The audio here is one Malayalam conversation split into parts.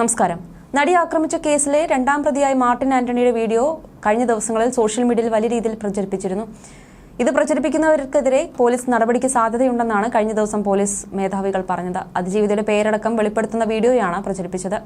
നമസ്കാരം. നടി ആക്രമിച്ച കേസിലെ രണ്ടാം പ്രതിയായ മാർട്ടിൻ ആന്റണിയുടെ വീഡിയോ കഴിഞ്ഞ ദിവസങ്ങളിൽ സോഷ്യൽ മീഡിയയിൽ വലിയ രീതിയിൽ പ്രചരിപ്പിച്ചിരുന്നു. ഇത് പ്രചരിപ്പിക്കുന്നവർക്കെതിരെ പോലീസ് നടപടിക്ക് സാധ്യതയുണ്ടെന്നാണ് കഴിഞ്ഞ ദിവസം പോലീസ് മേധാവികൾ പറഞ്ഞത്. അതിജീവിതയുടെ പേരടക്കം വെളിപ്പെടുത്തുന്ന വീഡിയോയാണ് പ്രചരിപ്പിച്ചത്.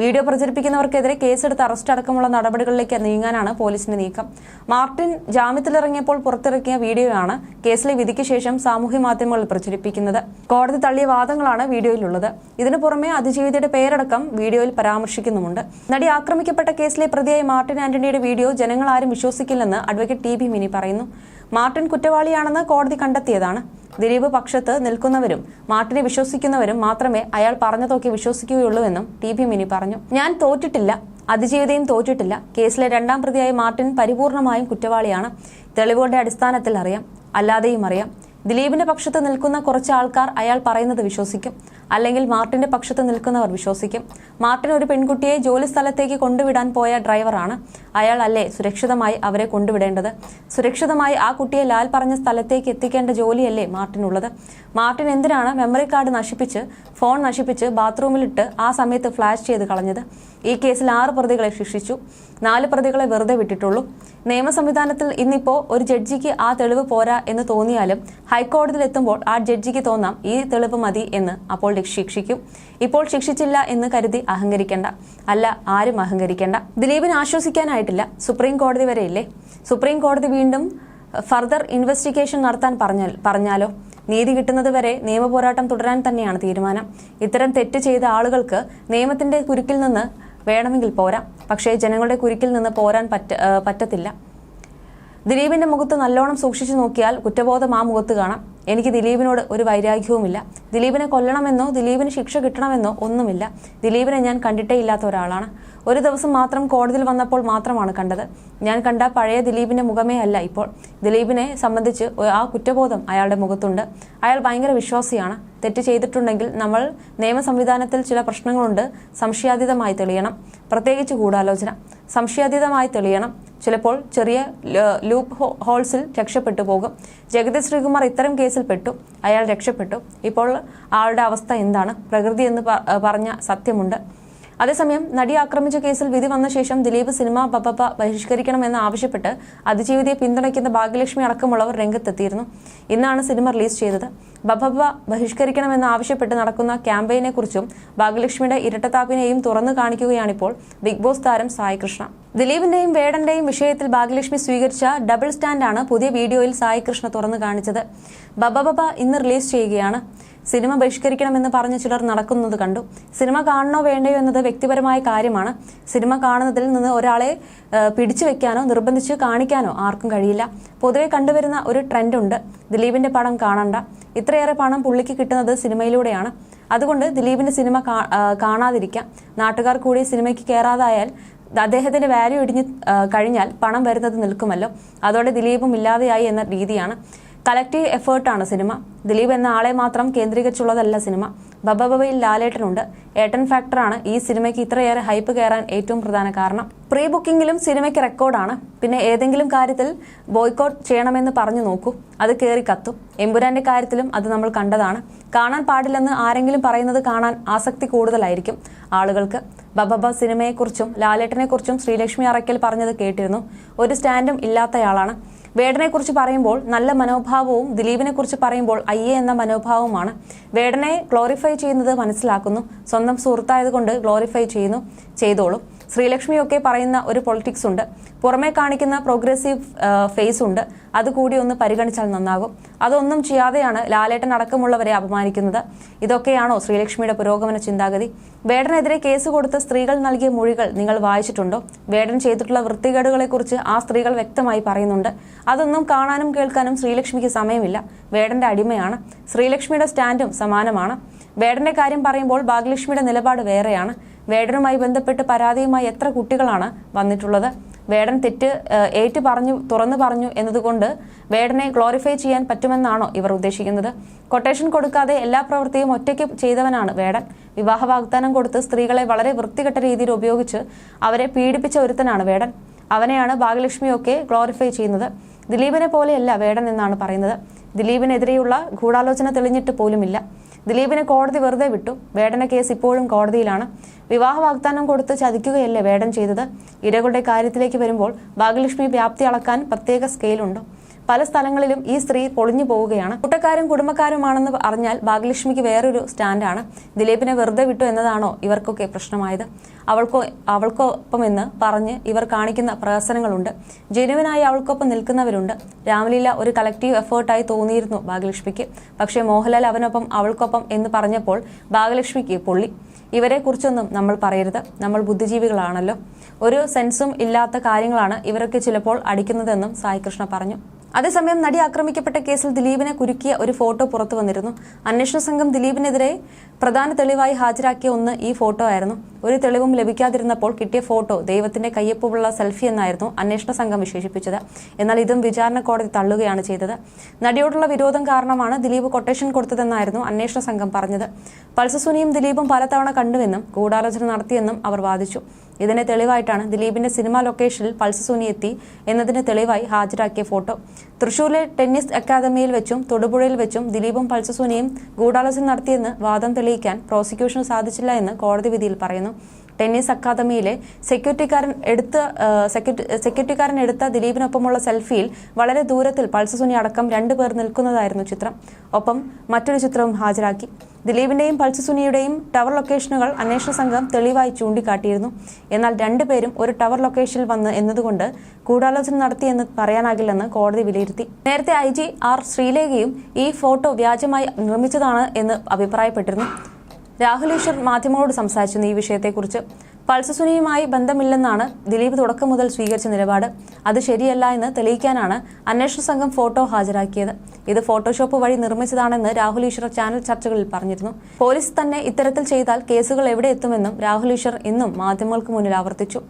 വീഡിയോ പ്രചരിപ്പിക്കുന്നവർക്കെതിരെ കേസെടുത്ത് അറസ്റ്റ് അടക്കമുള്ള നടപടികളിലേക്ക് നീങ്ങാനാണ് പോലീസിന്റെ നീക്കം. മാർട്ടിൻ ജാമ്യത്തിലിറങ്ങിയപ്പോൾ പുറത്തിറക്കിയ വീഡിയോയാണ് കേസിലെ വിധിക്ക് ശേഷം സാമൂഹ്യ മാധ്യമങ്ങളിൽ പ്രചരിപ്പിക്കുന്നത്. കോടതി തള്ളിയ വാദങ്ങളാണ് വീഡിയോയിലുള്ളത്. ഇതിനു പുറമെ അതിജീവിതയുടെ പേരടക്കം വീഡിയോയിൽ പരാമർശിക്കുന്നുമുണ്ട്. നടി ആക്രമിക്കപ്പെട്ട കേസിലെ പ്രതിയായ മാർട്ടിൻ ആന്റണിയുടെ വീഡിയോ ജനങ്ങൾ ആരും വിശ്വസിക്കില്ലെന്ന് അഡ്വക്കേറ്റ് ടി ബി മിനി പറയുന്നു. മാർട്ടിൻ കുറ്റവാളിയാണെന്ന് കോടതി കണ്ടെത്തിയതാണ്. ദിലീപ് പക്ഷത്ത് നിൽക്കുന്നവരും മാർട്ടിനെ വിശ്വസിക്കുന്നവരും മാത്രമേ അയാൾ പറഞ്ഞതൊക്കെ വിശ്വസിക്കുകയുള്ളൂവെന്നും ടി ബി മിനി പറഞ്ഞു. ഞാൻ തോറ്റിട്ടില്ല. അതിജീവിതയും തോറ്റിട്ടില്ല. കേസിലെ രണ്ടാം പ്രതിയായ മാർട്ടിൻ പരിപൂർണമായും കുറ്റവാളിയാണ്. തെളിവുകളുടെ അടിസ്ഥാനത്തിൽ അറിയാം. അല്ലാതെയും അറിയാം. ദിലീപിന്റെ പക്ഷത്ത് നിൽക്കുന്ന കുറച്ച് ആൾക്കാർ അയാൾ പറയുന്നത് വിശ്വസിക്കും. അല്ലെങ്കിൽ മാർട്ടിന്റെ പക്ഷത്ത് നിൽക്കുന്നവർ വിശ്വസിക്കും. മാർട്ടിൻ ഒരു പെൺകുട്ടിയെ ജോലി സ്ഥലത്തേക്ക് കൊണ്ടുവിടാൻ പോയ ഡ്രൈവറാണ്. അയാൾ അല്ലേ സുരക്ഷിതമായി അവരെ കൊണ്ടുവിടേണ്ടത്? സുരക്ഷിതമായി ആ കുട്ടിയെ ലാൽ പറഞ്ഞ സ്ഥലത്തേക്ക് എത്തിക്കേണ്ട ജോലിയല്ലേ മാർട്ടിനുള്ളത്? മാർട്ടിൻ എന്തിനാണ് മെമ്മറി കാർഡ് നശിപ്പിച്ച് ഫോൺ നശിപ്പിച്ച് ബാത്റൂമിലിട്ട് ആ സമയത്ത് ഫ്ലാഷ് ചെയ്ത് കളഞ്ഞത്? ഈ കേസിൽ ആറ് പ്രതികളെ ശിക്ഷിച്ചു. നാല് പ്രതികളെ വെറുതെ വിട്ടിട്ടുള്ളൂ. നിയമ സംവിധാനത്തിൽ ഇന്നിപ്പോ ഒരു ജഡ്ജിക്ക് ആ തെളിവ് പോരാ എന്ന് തോന്നിയാലും ഹൈക്കോടതിയിൽ എത്തുമ്പോൾ ആ ജഡ്ജിക്ക് തോന്നാം ഈ തെളിവ് മതി എന്ന് അപ്പോൾ ശിക്ഷിക്കും. ഇപ്പോൾ ശിക്ഷിച്ചില്ല എന്ന് കരുതി അഹങ്കരിക്കേണ്ട. അല്ല ആരും അഹങ്കരിക്കേണ്ട. ദിലീപിന് ആശ്വസിക്കാനായിട്ടില്ല. സുപ്രീം കോടതി വരെയില്ലേ? സുപ്രീം കോടതി വീണ്ടും ഫർദർ ഇൻവെസ്റ്റിഗേഷൻ നടത്താൻ പറഞ്ഞാൽ പറഞ്ഞാലോ? നീതി കിട്ടുന്നത് വരെ നിയമപോരാട്ടം തുടരാൻ തന്നെയാണ് തീരുമാനം. ഇത്തരം തെറ്റ് ചെയ്ത ആളുകൾക്ക് നിയമത്തിന്റെ കുരുക്കിൽ നിന്ന് വേണമെങ്കിൽ പോരാം. പക്ഷേ ജനങ്ങളുടെ കുരുക്കിൽ നിന്ന് പോരാൻ പറ്റ പറ്റത്തില്ല. ദിലീപിന്റെ മുഖത്ത് നല്ലോണം സൂക്ഷിച്ചു നോക്കിയാൽ കുറ്റബോധം ആ മുഖത്ത് കാണാം. എനിക്ക് ദിലീപിനോട് ഒരു വൈരാഗ്യവുമില്ല. ദിലീപിനെ കൊല്ലണമെന്നോ ദിലീപിന് ശിക്ഷ കിട്ടണമെന്നോ ഒന്നുമില്ല. ദിലീപിനെ ഞാൻ കണ്ടിട്ടേ ഇല്ലാത്ത ഒരാളാണ്. ഒരു ദിവസം മാത്രം കോടതിയിൽ വന്നപ്പോൾ മാത്രമാണ് കണ്ടത്. ഞാൻ കണ്ട പഴയ ദിലീപിന്റെ മുഖമേ അല്ല ഇപ്പോൾ. ദിലീപിനെ സംബന്ധിച്ച് ആ കുറ്റബോധം അയാളുടെ മുഖത്തുണ്ട്. അയാൾ ഭയങ്കര വിശ്വാസിയാണ്. തെറ്റ് ചെയ്തിട്ടുണ്ടെങ്കിൽ നമ്മൾ നിയമ സംവിധാനത്തിൽ ചില പ്രശ്നങ്ങളുണ്ട്. സംശയാതീതമായി തെളിയണം. പ്രത്യേകിച്ച് ഗൂഢാലോചന. സംശയാതീതമായി തെളിയണം. ചിലപ്പോൾ ചെറിയ ലൂപ്പ് ഹോൾസിൽ രക്ഷപ്പെട്ടു പോകും. ജഗതി ശ്രീകുമാർ ഇത്തരം കേസിൽ പെട്ടു അയാൾ രക്ഷപ്പെട്ടു. ഇപ്പോൾ ആളുടെ അവസ്ഥ എന്താണ്? പ്രകൃതി എന്ന് പറഞ്ഞ സത്യമുണ്ട്. അതേസമയം നടി ആക്രമിച്ച കേസിൽ വിധി വന്ന ശേഷം ദിലീപ് സിനിമ പപ്പ ബഹിഷ്കരിക്കണമെന്ന് ആവശ്യപ്പെട്ട് അതിജീവിതയെ പിന്തുണയ്ക്കുന്ന ഭാഗ്യലക്ഷ്മി അടക്കമുള്ളവർ രംഗത്തെത്തിയിരുന്നു. ഇന്നാണ് സിനിമ റിലീസ് ചെയ്തത്. ബപ്പ ബഹിഷ്കരിക്കണമെന്ന് ആവശ്യപ്പെട്ട് നടക്കുന്ന ക്യാമ്പയിനെ കുറിച്ചും ഭാഗ്യലക്ഷ്മിയുടെ ഇരട്ടത്താപ്പിനെയും തുറന്നു കാണിക്കുകയാണിപ്പോൾ ബിഗ് ബോസ് താരം സായി കൃഷ്ണ. ദിലീപിന്റെയും വേടന്റെയും വിഷയത്തിൽ ഭാഗ്യലക്ഷ്മി സ്വീകരിച്ച ഡബിൾ സ്റ്റാൻഡാണ് പുതിയ വീഡിയോയിൽ സായി കൃഷ്ണ തുറന്നു കാണിച്ചത്. ബബ ബബ ഇന്ന് റിലീസ് ചെയ്യുകയാണ്. സിനിമ ബഹിഷ്കരിക്കണമെന്ന് പറഞ്ഞ് ചിലർ നടക്കുന്നത് കണ്ടു. സിനിമ കാണണോ വേണ്ടയോ എന്നത് വ്യക്തിപരമായ കാര്യമാണ്. സിനിമ കാണുന്നതിൽ നിന്ന് ഒരാളെ പിടിച്ചു വെക്കാനോ നിർബന്ധിച്ച് കാണിക്കാനോ ആർക്കും കഴിയില്ല. പൊതുവെ കണ്ടുവരുന്ന ഒരു ട്രെൻഡുണ്ട് ദിലീപിന്റെ പടം കാണണ്ട. ഇത്രയേറെ പണം പുള്ളിക്ക് കിട്ടുന്നത് സിനിമയിലൂടെയാണ്. അതുകൊണ്ട് ദിലീപിന്റെ സിനിമ കാണാതിരിക്കാം. നാട്ടുകാർ കൂടി സിനിമയ്ക്ക് കയറാതായാൽ അദ്ദേഹത്തിന്റെ വാല്യൂ ഇടിഞ്ഞ് കഴിഞ്ഞാൽ പണം വരുന്നത് നിൽക്കുമല്ലോ. അതോടെ ദിലീപും ഇല്ലാതെയായി എന്ന രീതിയാണ്. Collective എഫേർട്ടാണ് cinema. ദിലീപ് എന്ന ആളെ മാത്രം കേന്ദ്രീകരിച്ചുള്ളതല്ല സിനിമ. ബബബയിൽ ലാലേട്ടനുണ്ട്. ഏട്ടൻ ഫാക്ടറാണ് ഈ സിനിമയ്ക്ക് ഇത്രയേറെ ഹൈപ്പ് കയറാൻ ഏറ്റവും പ്രധാന കാരണം. പ്രീ ബുക്കിംഗിലും സിനിമയ്ക്ക് റെക്കോർഡാണ്. പിന്നെ ഏതെങ്കിലും കാര്യത്തിൽ ബോയ്ക്കോട്ട് ചെയ്യണമെന്ന് പറഞ്ഞു നോക്കൂ. അത് കയറി കത്തും. എമ്പുരാന്റെ കാര്യത്തിലും അത് നമ്മൾ കണ്ടതാണ്. കാണാൻ പാടില്ലെന്ന് ആരെങ്കിലും പറയുന്നത് കാണാൻ ആസക്തി കൂടുതലായിരിക്കും ആളുകൾക്ക്. ബബബ സിനിമയെക്കുറിച്ചും ലാലേട്ടനെക്കുറിച്ചും ശ്രീലക്ഷ്മി അറയ്ക്കൽ പറഞ്ഞത് കേട്ടിരുന്നു. ഒരു സ്റ്റാൻഡും ഇല്ലാത്തയാളാണ്. വേടനെ കുറിച്ച് പറയുമ്പോൾ നല്ല മനോഭാവവും ദിലീപിനെ കുറിച്ച് പറയുമ്പോൾ അയ്യേ എന്ന മനോഭാവവുമാണ്. വേടനെ ഗ്ലോറിഫൈ ചെയ്യുന്നത് മനസ്സിലാക്കുന്നു. സ്വന്തം സുഹൃത്തായതുകൊണ്ട് ഗ്ലോറിഫൈ ചെയ്യുന്നു. ചെയ്തോളും. ശ്രീലക്ഷ്മിയൊക്കെ പറയുന്ന ഒരു പൊളിറ്റിക്സ് ഉണ്ട്. പുറമേ കാണിക്കുന്ന പ്രോഗ്രസീവ് ഫേസ് ഉണ്ട്. അതുകൂടി ഒന്ന് പരിഗണിച്ചാൽ നന്നാകും. അതൊന്നും ചെയ്യാതെയാണ് ലാലേട്ടൻ അടക്കമുള്ളവരെ അപമാനിക്കുന്നത്. ഇതൊക്കെയാണോ ശ്രീലക്ഷ്മിയുടെ പുരോഗമന ചിന്താഗതി? വേടനെതിരെ കേസ് കൊടുത്ത സ്ത്രീകൾ നൽകിയ മൊഴികൾ നിങ്ങൾ വായിച്ചിട്ടുണ്ടോ? വേടൻ ചെയ്തിട്ടുള്ള വൃത്തികേടുകളെക്കുറിച്ച് ആ സ്ത്രീകൾ വ്യക്തമായി പറയുന്നുണ്ട്. അതൊന്നും കാണാനും കേൾക്കാനും ശ്രീലക്ഷ്മിക്ക് സമയമില്ല. വേടന്റെ അടിമയാണ്. ശ്രീലക്ഷ്മിയുടെ സ്റ്റാൻഡും സമാനമാണ്. വേടന്റെ കാര്യം പറയുമ്പോൾ ഭാഗ്യലക്ഷ്മിയുടെ നിലപാട് വേറെയാണ്. വേടനുമായി ബന്ധപ്പെട്ട് പരാതിയുമായി എത്ര കുട്ടികളാണ് വന്നിട്ടുള്ളത്? വേടൻ തെറ്റ് ഏറ്റു പറഞ്ഞു തുറന്നു പറഞ്ഞു എന്നതുകൊണ്ട് വേടനെ ഗ്ലോറിഫൈ ചെയ്യാൻ പറ്റുമെന്നാണോ ഇവർ ഉദ്ദേശിക്കുന്നത്? കൊട്ടേഷൻ കൊടുക്കാതെ എല്ലാ പ്രവൃത്തിയും ഒറ്റയ്ക്ക് ചെയ്തവനാണ് വേടൻ. വിവാഹ വാഗ്ദാനം കൊടുത്ത് സ്ത്രീകളെ വളരെ വൃത്തികെട്ട രീതിയിൽ ഉപയോഗിച്ച് അവരെ പീഡിപ്പിച്ച ഒരുത്തനാണ് വേടൻ. അവനെയാണ് ഭാഗ്യലക്ഷ്മിയൊക്കെ ഗ്ലോറിഫൈ ചെയ്യുന്നത്. ദിലീപിനെ പോലെയല്ല വേടൻ എന്നാണ് പറയുന്നത്. ദിലീപിനെതിരെയുള്ള ഗൂഢാലോചന തെളിഞ്ഞിട്ട് പോലുമില്ല. ദിലീപിനെ കോടതി വെറുതെ വിട്ടു. വേടന കേസ് ഇപ്പോഴും കോടതിയിലാണ്. വിവാഹ വാഗ്ദാനം കൊടുത്ത് ചതിക്കുകയല്ലേ വേടൻ ചെയ്തത്? ഇരകളുടെ കാര്യത്തിലേക്ക് വരുമ്പോൾ ഭാഗ്യലക്ഷ്മി വ്യാപ്തി അളക്കാൻ പ്രത്യേക സ്കെയിലുണ്ടോ പല സ്ഥലങ്ങളിലും ഈ സ്ത്രീ പൊളിഞ്ഞു പോവുകയാണ്. കൂട്ടക്കാരും കുടുംബക്കാരുമാണെന്ന് അറിഞ്ഞാൽ ഭാഗ്യലക്ഷ്മിക്ക് വേറൊരു സ്റ്റാൻഡാണ്. ദിലീപിനെ വെറുതെ വിട്ടു എന്നതാണോ ഇവർക്കൊക്കെ പ്രശ്നമായത്? അവൾക്കോ അവൾക്കൊപ്പം എന്ന് പറഞ്ഞ് ഇവർ കാണിക്കുന്ന പ്രഹസനങ്ങളുണ്ട്. ജനുവിനായി അവൾക്കൊപ്പം നിൽക്കുന്നവരുണ്ട്. രാമലീല ഒരു കളക്റ്റീവ് എഫേർട്ടായി തോന്നിയിരുന്നു ഭാഗ്യലക്ഷ്മിക്ക്. പക്ഷേ മോഹൻലാൽ അവനൊപ്പം അവൾക്കൊപ്പം എന്ന് പറഞ്ഞപ്പോൾ ഭാഗ്യലക്ഷ്മിക്ക് പൊള്ളി. ഇവരെ കുറിച്ചൊന്നും നമ്മൾ പറയരുത്. നമ്മൾ ബുദ്ധിജീവികളാണല്ലോ. ഒരു സെൻസും ഇല്ലാത്ത കാര്യങ്ങളാണ് ഇവരൊക്കെ ചിലപ്പോൾ അടിക്കുന്നതെന്നും സായികൃഷ്ണ പറഞ്ഞു. അതേസമയം നടി ആക്രമിക്കപ്പെട്ട കേസിൽ ദിലീപിനെ കുരുക്കിയ ഒരു ഫോട്ടോ പുറത്തു വന്നിരുന്നു. അന്വേഷണ സംഘം ദിലീപിനെതിരെ പ്രധാന തെളിവായി ഹാജരാക്കിയ ഒന്ന് ഈ ഫോട്ടോ ആയിരുന്നു. ഒരു തെളിവും ലഭിക്കാതിരുന്നപ്പോൾ കിട്ടിയ ഫോട്ടോ ദൈവത്തിന്റെ കയ്യൊപ്പുള്ള സെൽഫി എന്നായിരുന്നു അന്വേഷണ സംഘം വിശേഷിപ്പിച്ചത്. എന്നാൽ ഇതും വിചാരണ കോടതി തള്ളുകയാണ് ചെയ്തത്. നടിയോടുള്ള വിരോധം കാരണമാണ് ദിലീപ് കൊട്ടേഷൻ കൊടുത്തതെന്നായിരുന്നു അന്വേഷണ സംഘം പറഞ്ഞത്. പൾസസുനിയും ദിലീപും പലതവണ കണ്ടുവെന്നും ഗൂഢാലോചന നടത്തിയെന്നും അവർ വാദിച്ചു. ഇതിന്റെ തെളിവായിട്ടാണ് ദിലീപിന്റെ സിനിമാ ലൊക്കേഷനിൽ പൾസ് സുനി എത്തി എന്നതിന് തെളിവായി ഹാജരാക്കിയ ഫോട്ടോ. തൃശൂരിലെ ടെന്നീസ് അക്കാദമിയിൽ വെച്ചും തൊടുപുഴയിൽ വെച്ചും ദിലീപും പൾസ് സുനിയും ഗൂഢാലോചന നടത്തിയെന്ന് വാദം തെളിയിക്കാൻ പ്രോസിക്യൂഷന് സാധിച്ചില്ല എന്ന് കോടതി വിധിയിൽ പറയുന്നു. ടെന്നീസ് അക്കാദമിയിലെ സെക്യൂരിറ്റിക്കാരൻ എടുത്ത സെക്യൂരിറ്റിക്കാരൻ എടുത്ത ദിലീപിനൊപ്പമുള്ള സെൽഫിയിൽ വളരെ ദൂരത്തിൽ പൾസസുനി അടക്കം രണ്ടുപേർ നിൽക്കുന്നതായിരുന്നു ചിത്രം. ഒപ്പം മറ്റൊരു ചിത്രവും ഹാജരാക്കി. ദിലീപിന്റെയും പൾസസുനിയുടെയും ടവർ ലൊക്കേഷനുകൾ അന്വേഷണ സംഘം തെളിവായി ചൂണ്ടിക്കാട്ടിയിരുന്നു. എന്നാൽ രണ്ടുപേരും ഒരു ടവർ ലൊക്കേഷനിൽ വന്ന് എന്നതുകൊണ്ട് ഗൂഢാലോചന നടത്തിയെന്ന് പറയാനാകില്ലെന്ന് കോടതി വിലയിരുത്തി. നേരത്തെ ഐ ജി ആർ ശ്രീലേഖയും ഈ ഫോട്ടോ വ്യാജമായി നിർമ്മിച്ചതാണ് എന്ന് അഭിപ്രായപ്പെട്ടിരുന്നു. രാഹുൽ ഈശ്വർ മാധ്യമങ്ങളോട് സംസാരിച്ചിരുന്നു. ഈ വിഷയത്തെക്കുറിച്ച് പൾസസുനിയുമായി ബന്ധമില്ലെന്നാണ് ദിലീപ് തുടക്കം മുതൽ സ്വീകരിച്ച നിലപാട്. അത് ശരിയല്ല എന്ന് തെളിയിക്കാനാണ് അന്വേഷണ സംഘം ഫോട്ടോ ഹാജരാക്കിയത്. ഇത് ഫോട്ടോഷോപ്പ് വഴി നിർമ്മിച്ചതാണെന്ന് രാഹുൽ ഈശ്വർ ചാനൽ ചർച്ചകളിൽ പറഞ്ഞിരുന്നു. പോലീസ് തന്നെ ഇത്തരത്തിൽ ചെയ്താൽ കേസുകൾ എവിടെ എത്തുമെന്നും രാഹുൽ ഈശ്വർ ഇന്നും മാധ്യമങ്ങൾക്ക് മുന്നിൽ ആവർത്തിച്ചു.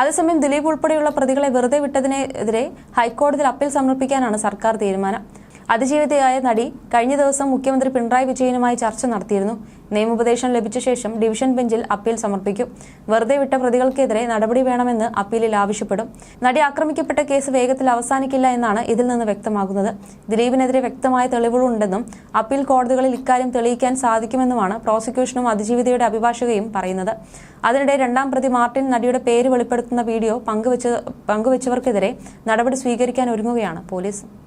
അതേസമയം ദിലീപ് ഉൾപ്പെടെയുള്ള പ്രതികളെ വെറുതെ വിട്ടതിനെതിരെ ഹൈക്കോടതിയിൽ അപ്പീൽ സമർപ്പിക്കാനാണ് സർക്കാർ തീരുമാനം. അതിജീവിതയായ നടി കഴിഞ്ഞ ദിവസം മുഖ്യമന്ത്രി പിണറായി വിജയനുമായി ചർച്ച നടത്തിയിരുന്നു. നിയമോപദേശം ലഭിച്ച ശേഷം ഡിവിഷൻ ബെഞ്ചിൽ അപ്പീൽ സമർപ്പിക്കും. വെറുതെ വിട്ട പ്രതികൾക്കെതിരെ നടപടി വേണമെന്ന് അപ്പീലിൽ ആവശ്യപ്പെടും. നടി ആക്രമിക്കപ്പെട്ട കേസ് വേഗത്തിൽ അവസാനിക്കില്ല എന്നാണ് ഇതിൽ നിന്ന് വ്യക്തമാകുന്നത്. ദിലീപിനെതിരെ വ്യക്തമായ തെളിവുകളുണ്ടെന്നും അപ്പീൽ കോടതികളിൽ ഇക്കാര്യം തെളിയിക്കാൻ സാധിക്കുമെന്നുമാണ് പ്രോസിക്യൂഷനും അതിജീവിതയുടെ അഭിഭാഷകയും പറയുന്നത്. അതിനിടെ രണ്ടാം പ്രതി മാർട്ടിൻ നടിയുടെ പേര് വെളിപ്പെടുത്തുന്ന വീഡിയോ പങ്കുവച്ച പങ്കുവച്ചവർക്കെതിരെ നടപടി സ്വീകരിക്കാൻ ഒരുങ്ങുകയാണ് പോലീസ്.